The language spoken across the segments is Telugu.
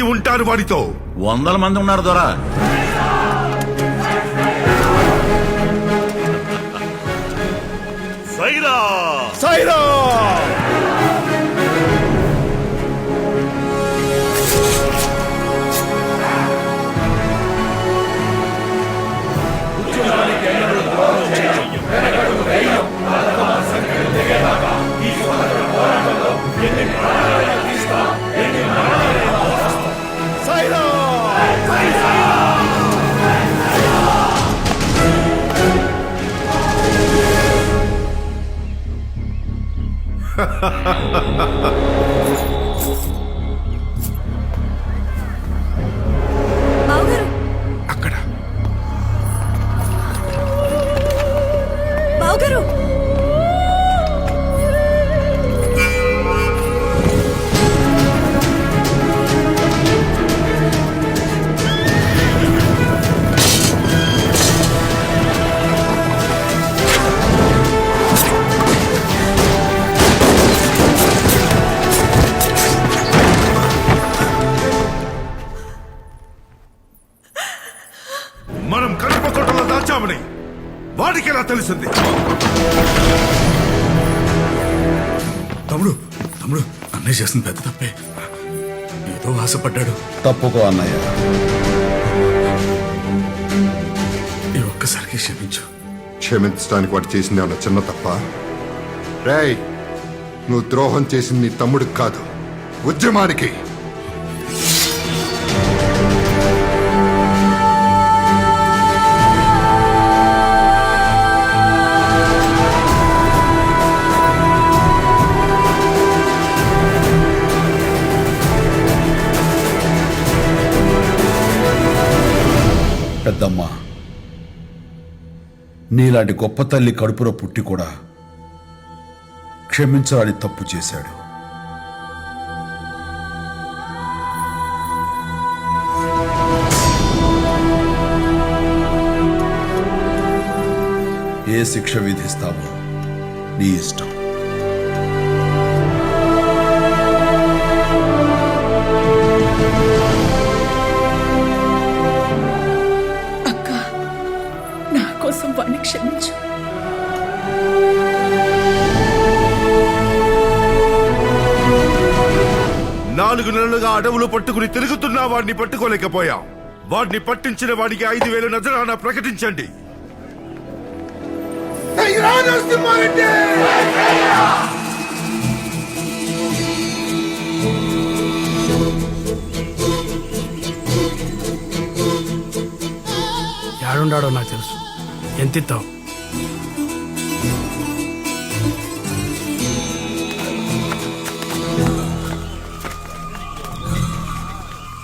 మంది ఉంటారు వాడితో వందల మంది ఉన్నారు దొరా. తప్పుకో అన్నయ్య. ఈ ఒక్కసారికి క్షమించు. క్షమించడానికి వాడు చేసింది ఏమన్నా చిన్న తప్ప? రేయ్ నువ్వు ద్రోహం చేసింది నీ తమ్ముడికి కాదు ఉద్యమానికి. నీలాంటి గొప్ప తల్లి కడుపులో పుట్టి కూడా క్షమించాలని తప్పు చేశాడు. ఏ శిక్ష విధిస్తామో నీ ఇష్టం. నాలుగు నెలలుగా అడవులు పట్టుకుని తిరుగుతున్నా వాడిని పట్టుకోలేకపోయాం. వాడిని పట్టించిన వాడికి ఐదు వేలు నజరానా ప్రకటించండి. యాడుండాడో నాకు తెలుసు. ఎంత ఇస్తావు?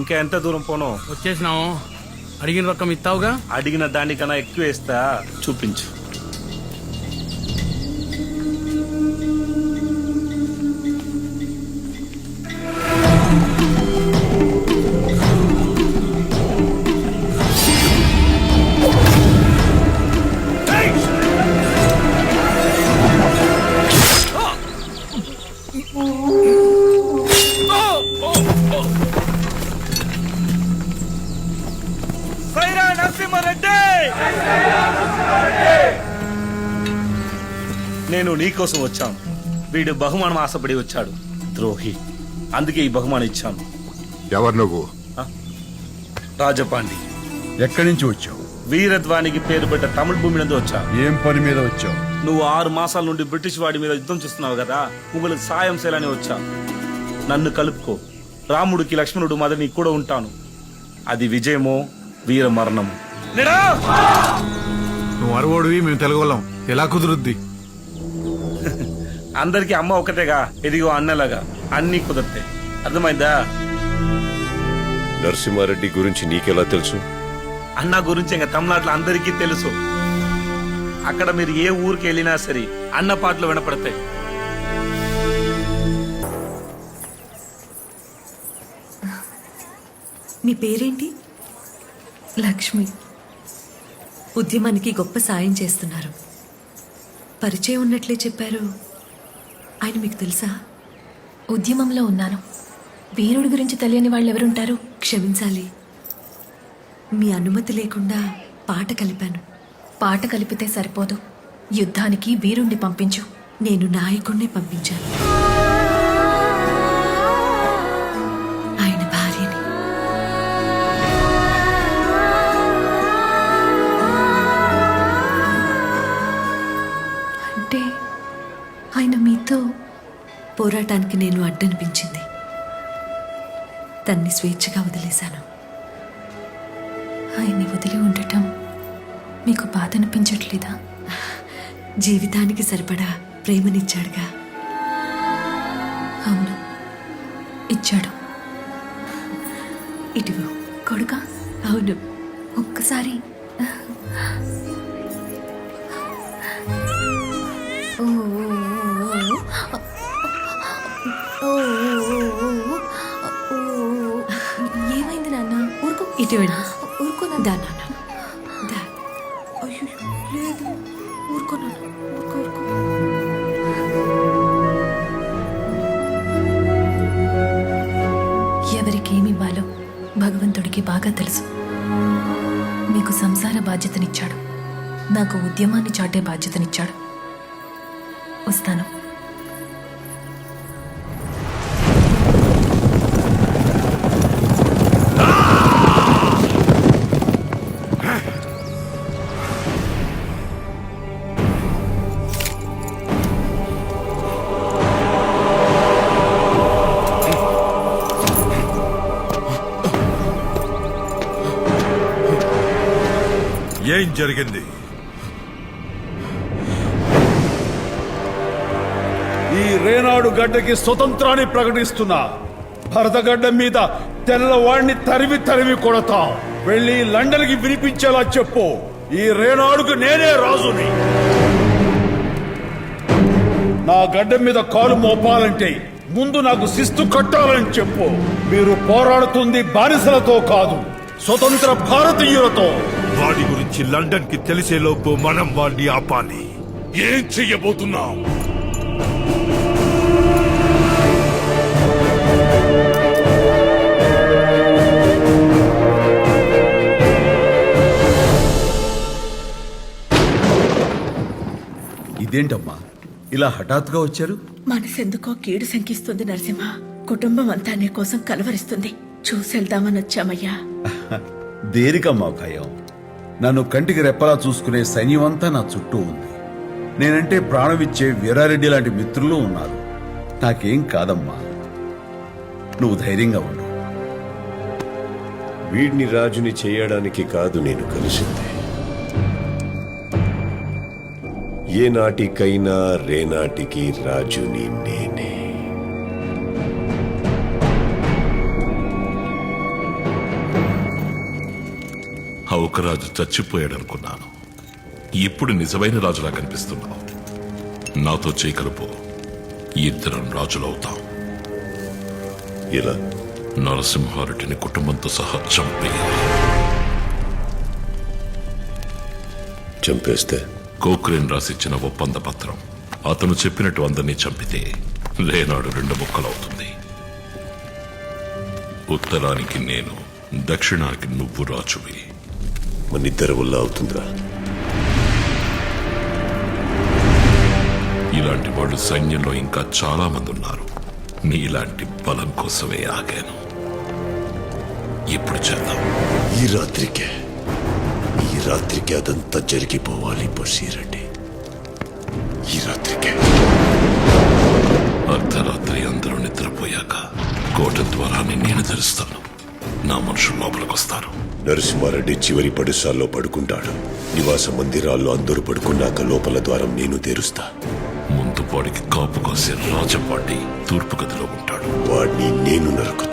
ఇంకా ఎంత దూరం పోను? వచ్చేసినాము అడిగిన రకం ఇస్తావుగా? అడిగిన దానికన్నా ఎక్కువ వేస్తా. చూపించు. నేను నీకోసం వచ్చాను. వీడు బహుమానం ఆశపడి వచ్చాడు. ద్రోహి. అందుకే ఈ బహుమానం ఇచ్చాను. ఎవరు నువ్వు? రాజపాండి. ఎక్కడి నుంచి వచ్చావు? వీరధ్వానికి పేరు పెట్ట తమిళ భూమి నుండి వచ్చా. ఏం పని మీద వచ్చావు? నువ్వు ఆరు మాసాల నుండి బ్రిటిష్ వాడి మీద యుద్ధం చేస్తున్నావు కదా ముగ్గులకు సాయం చేయాలని వచ్చా. నన్ను కలుపుకో. రాముడికి లక్ష్మణుడు మద నీకు కూడా ఉంటాను. అది విజయమో వీర మరణము నువ్వు అరవోడివి మేము తెలుగులం ఎలా కుదురుద్ది? అందరికి అమ్మ ఒకటేగా. ఎదిగో అన్నలాగా. అన్ని కుదిరితే. అర్థమైందా? నరసింహారెడ్డి గురించి నీకెలా తెలుసు? అన్న గురించి ఇంకా తమిళనాడులో అందరికీ తెలుసు. అక్కడ మీరు ఏ ఊరికి వెళ్ళినా సరే అన్న పాటలు వినపడతాయి. మీ పేరేంటి? లక్ష్మి. ఉద్యమానికి గొప్ప సాయం చేస్తున్నారు. పరిచయం ఉన్నట్లే చెప్పారు. ఆయన మీకు తెలుసా? ఉద్యమంలో ఉన్నాను. వీరుడి గురించి తెలియని వాళ్ళు ఎవరుంటారు? క్షమించాలి. మీ అనుమతి లేకుండా పాట కలిపాను. పాట కలిపితే సరిపోదు. యుద్ధానికి వీరుణ్ణి పంపించు. నేను నాయకుణ్ణి పంపించాను. పోరాటానికి నేను అడ్డనిపించింది. తన్ని స్వేచ్ఛగా వదిలేశాను. ఆయన్ని వదిలి ఉండటం మీకు బాధ అనిపించట్లేదా జీవితానికి సరిపడా ప్రేమనిచ్చాడుగా. అవును ఇచ్చాడు. ఇటు కొడుక. అవును ఒక్కసారి. ఊరుకో ఇటువంటి ఊరుకో దా నాన్న నాన్న దా అయ్యో లేదు ఊరుకో నాన్న ఊరుకో ఊరుకో ఎవరికేమివ్వాలో భగవంతుడికి బాగా తెలుసు మీకు సంసార బాధ్యతనిచ్చాడు నాకు ఉద్యమాన్ని చాటే బాధ్యతనిచ్చాడు వస్తాను ఏం జరిగింది? ఈ రేనాడు గడ్డకి స్వతంత్రాన్ని ప్రకటిస్తున్నా. భరతగడ్డ మీద తెల్లవాడిని తరివి తరివి కొడతాం. వెళ్ళి లండన్కి వినిపించేలా చెప్పు. ఈ రేనాడుకు నేనే రాజుని. నా గడ్డ మీద కాలు మోపాలంటే ముందు నాకు శిస్తు కట్టాలని చెప్పు. మీరు పోరాడుతుంది బానిసలతో కాదు స్వతంత్ర భారతీయులతో. వాడి గురించి లండన్కి తెలిసేలోపు మనం వాడిని ఆపాలి. ఏం చెయ్యబోతున్నాం? ఇదేంటమ్మా? ఇలా హఠాత్తుగా వచ్చారు? మనసెందుకో కీడు శంకిస్తుంది నరసింహ. కుటుంబం అంతా నీ కోసం కలవరిస్తుంది. చూసెళ్దామని వచ్చామయ్యా. దేనికమ్మా భయం? నన్ను కంటికి రెప్పలా చూసుకునే సైన్యమంతా నా చుట్టూ ఉంది. నేనంటే ప్రాణమిచ్చే వీరారెడ్డి లాంటి మిత్రులు ఉన్నారు. నాకేం కాదమ్మా. నువ్వు ధైర్యంగా ఉండు. వీడిని రాజుని చేయడానికి కాదు నేను కలిసింది. ఏనాటికైనా రేనాటికి రాజుని నేనే. హౌకరాజు చచ్చిపోయాడనుకున్నాను. ఇప్పుడు నిజమైన రాజులా కనిపిస్తున్నావు. నాతో చేయకలుపు ఇద్దరం రాజులవుతాం. ఇలా? నరసింహారెడ్డిని కుటుంబంతో సహా చంపేయాలి. చంపేస్తే? కోక్రేన్ రాసిచ్చిన ఒప్పంద పత్రం అతను చెప్పినట్టు అందరినీ చంపితే లేనాడు రెండు ముక్కలవుతుంది. ఉత్తరానికి నేను దక్షిణానికి నువ్వు రాజువి. మనిద్దరి వల్ల అవుతుందిరా. ఇలాంటి వాళ్ళు సైన్యంలో ఇంకా చాలా మంది ఉన్నారు. నీలాంటి బలం కోసమే ఆగాను. ఇప్పుడు చేద్దాం. ఈ రాత్రికే ఈ రాత్రికి అదంతా జరిగిపోవాలి బషీరెడ్డి ఈ రాత్రికే. అర్ధరాత్రి అందరూ నిద్రపోయాక కోట ద్వారాన్ని నేను తెరుస్తాను. నా మనుషులు లోపలికి వస్తారు నరసింహారెడ్డి చివరి పడుసాల్లో పడుకుంటాడు. నివాస మందిరాల్లో అందరూ పడుకున్నాక లోపల ద్వారం నేను తెరుస్తా. ముందు వాడికి కాపు కాసే రాజపాటి తూర్పు గదిలో ఉంటాడు. వాడిని నేను నరుకుతా.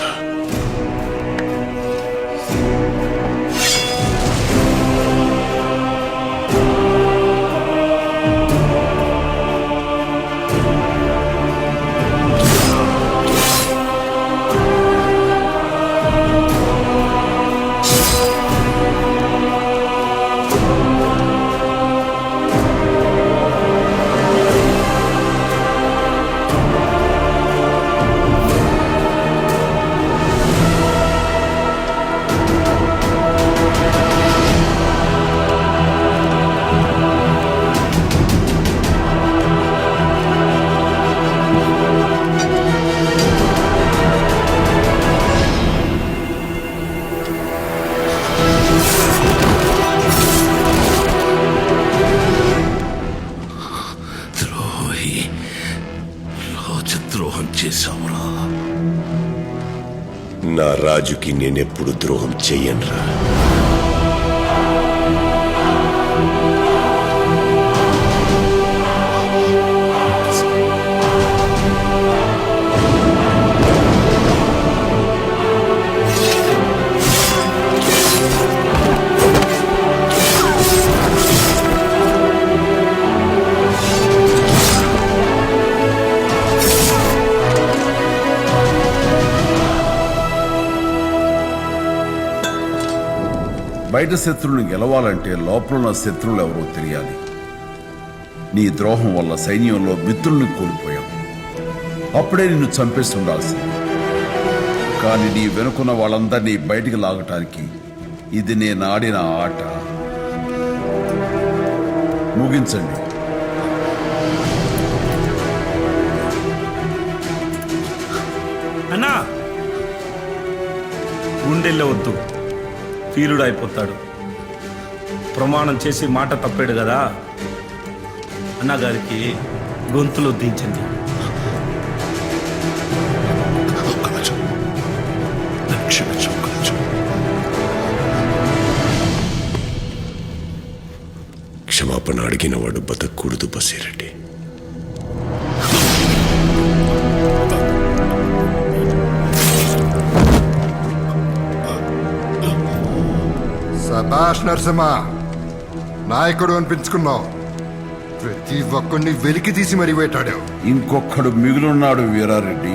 చేశావురా? నా రాజుకి నేనెప్పుడు ద్రోహం చెయ్యనురా. బయట శత్రువుని గెలవాలంటే లోపలున్న శత్రువులు ఎవరో తెలియాలి. నీ ద్రోహం వల్ల సైన్యంలో మిత్రుల్ని కోల్పోయావు అప్పుడే నిన్ను చంపేసి ఉండాల్సింది కానీ నీ వెనుకున్న వాళ్ళందరినీ బయటికి లాగటానికి ఇది నేను ఆడిన ఆట. ముగించండి. అన్నా! గుండెల్లో వద్దు. కీలుడు అయిపోతాడు ప్రమాణం చేసి మాట తప్పాడు కదా? అన్నగారికి గొంతులో దించింది. క్షమాపణ అడిగిన వాడు బతకూడదు బసిరెడ్డి. సభాష్ నరసింహ నాయకుడు అనిపించుకున్నావు. ప్రతి ఒక్కడిని వెలికి తీసి మరీ పెట్టాడు ఇంకొక్కడు మిగులున్నాడు వీరారెడ్డి.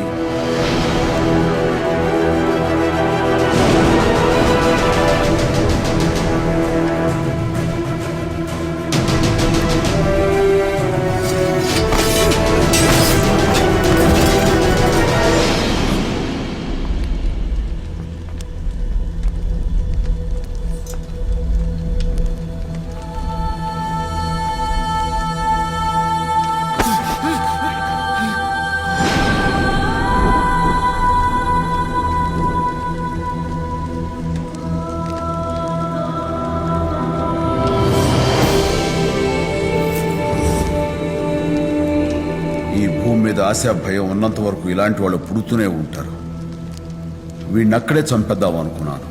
ఉన్నంత వరకు ఇలాంటి వాళ్ళు పుడుతూనే ఉంటారు. వీడిని అక్కడే చంపేద్దాం అనుకున్నాను.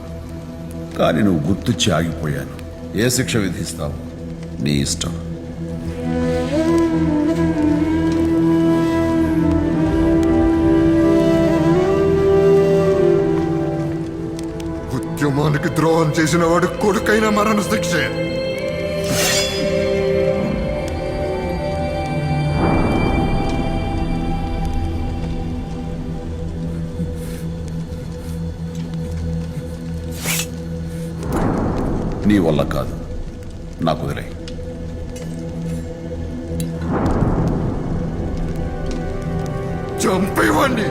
కానీ నువ్వు గుర్తొచ్చి ఆగిపోయాను. ఏ శిక్ష విధిస్తావు? నీ ఇష్టం. ఉద్యమానికి ద్రోహం చేసిన వాడు కొడుకైన మరణ శిక్షే నీ వల్ల కాదు. నాకు వదిలే చంపేవాడిని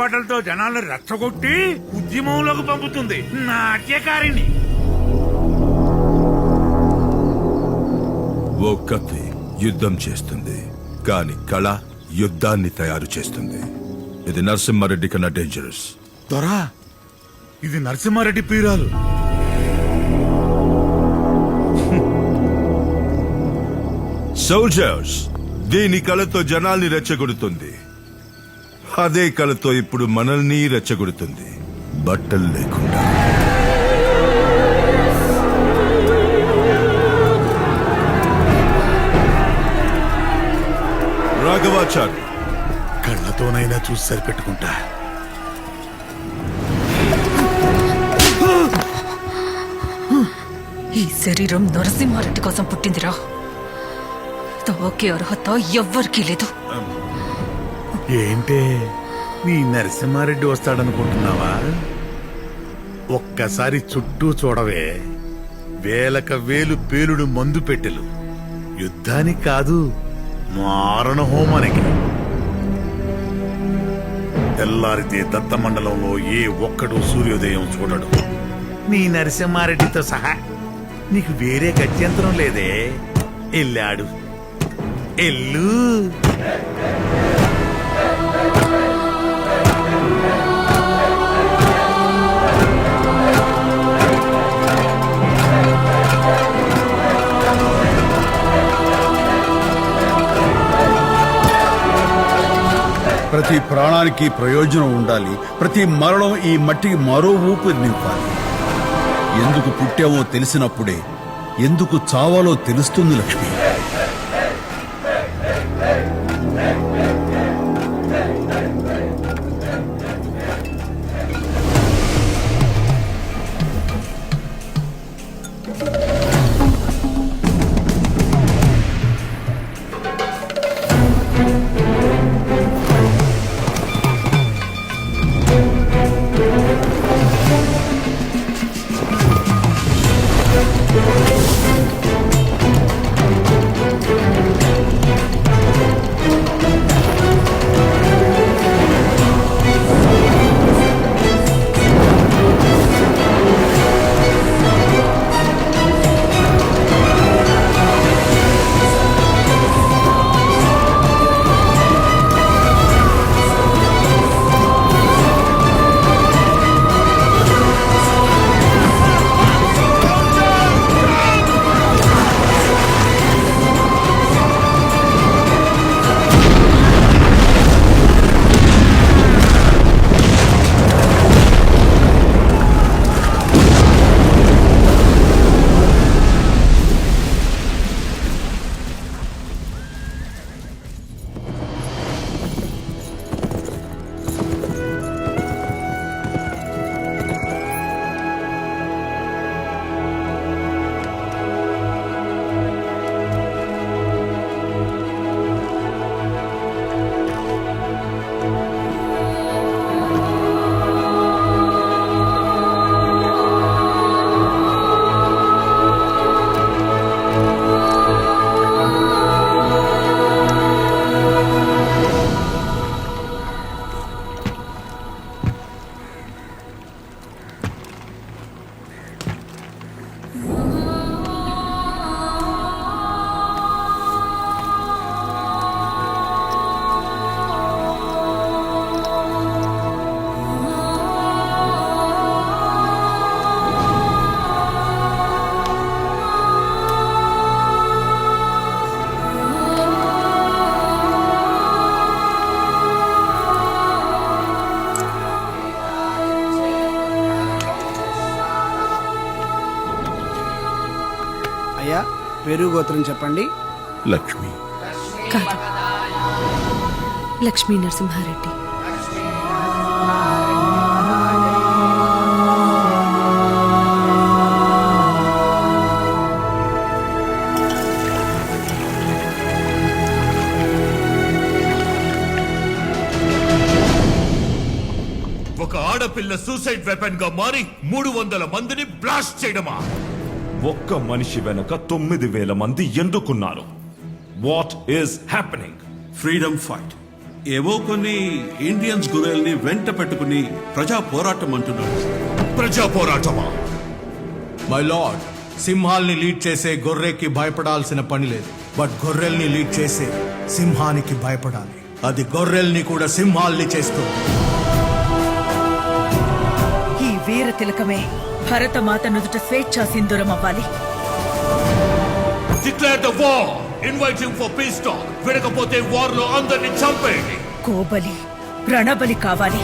ఆటపాటలతో జనాలను రెచ్చగొట్టి ఉద్యమంలోకి పంపుతుంది. నాట్యకారిణి. ఓ కత్తి యుద్ధం చేస్తుంది. కాని కళ యుద్ధాన్ని తయారు చేస్తుంది. ఇది నరసింహారెడ్డి కన్నా డేంజరస్ దొరా ఇది నరసింహారెడ్డి పీరాలు. సోల్జర్స్ దీని కళతో జనాల్ని రెచ్చగొడుతుంది. అదే కళతో ఇప్పుడు మనల్ని రెచ్చగొడుతుంది. బట్టలు లేకుండా. రాఘవాచార్య. కళ్ళతోనైనా చూసి సరిపెట్టుకుంటా. ఈ శరీరం నరసింహారెడ్డి కోసం పుట్టిందిరా. తాకే అర్హత ఎవ్వరికీ లేదు. ఏంటే? నీ నరసింహారెడ్డి వస్తాడనుకుంటున్నావా? ఒక్కసారి చుట్టూ చూడవే. వేలక వేలు పేలుడు మందు పెట్టెలు. యుద్ధానికి కాదు మారణ హోమానికి. తెల్లారితే దత్తమండలంలో ఏ ఒక్కడు సూర్యోదయం చూడడు. నీ నరసింహారెడ్డితో సహా నీకు వేరే గత్యంతరం లేదే. ఎల్లాడు. ఎల్లు. ప్రతి ప్రాణానికి ప్రయోజనం ఉండాలి. ప్రతి మరణం ఈ మట్టికి మరో ఊపిరి నింపాలి. ఎందుకు పుట్టామో తెలిసినప్పుడే ఎందుకు చావాలో తెలుస్తుంది లక్ష్మి. పేరు గోత్రం చెప్పండి. లక్ష్మి. కాదు. లక్ష్మీ నరసింహారెడ్డి. ఒక ఆడపిల్ల సూసైడ్ వెపన్గా మారి మూడు వందల మందిని బ్లాస్ట్ చేయడమా? ఒక్క మనిషి వెనక తొమ్మిది వేల మంది ఎందుకున్నారు? What is happening freedom fight ఏవో కొన్ని ఇండియన్స్ గురేల్ని వెంట పెట్టుకుని ప్రజా పోరాటం అంటున్నాడు ప్రజా పోరాటమా? మై లార్డ్ సింహాల్ని లీడ్ చేసే గొర్రెకి భయపడాల్సిన పని లేదు. బట్ గొర్రెల్ని లీడ్ చేసే సింహానికి భయపడాలి. అది గొర్రెల్ని కూడా సింహాల్ని చేస్తుంది. ఈ వీర తిలకమే భరతమాత నుదుట స్వేచ్ఛా సింధూరం అవ్వాలి. Declare the war invite him for peace talk వినకపోతే వార్లో అందరిని చంపేయండి. కోబలి రణబలి కావాలి.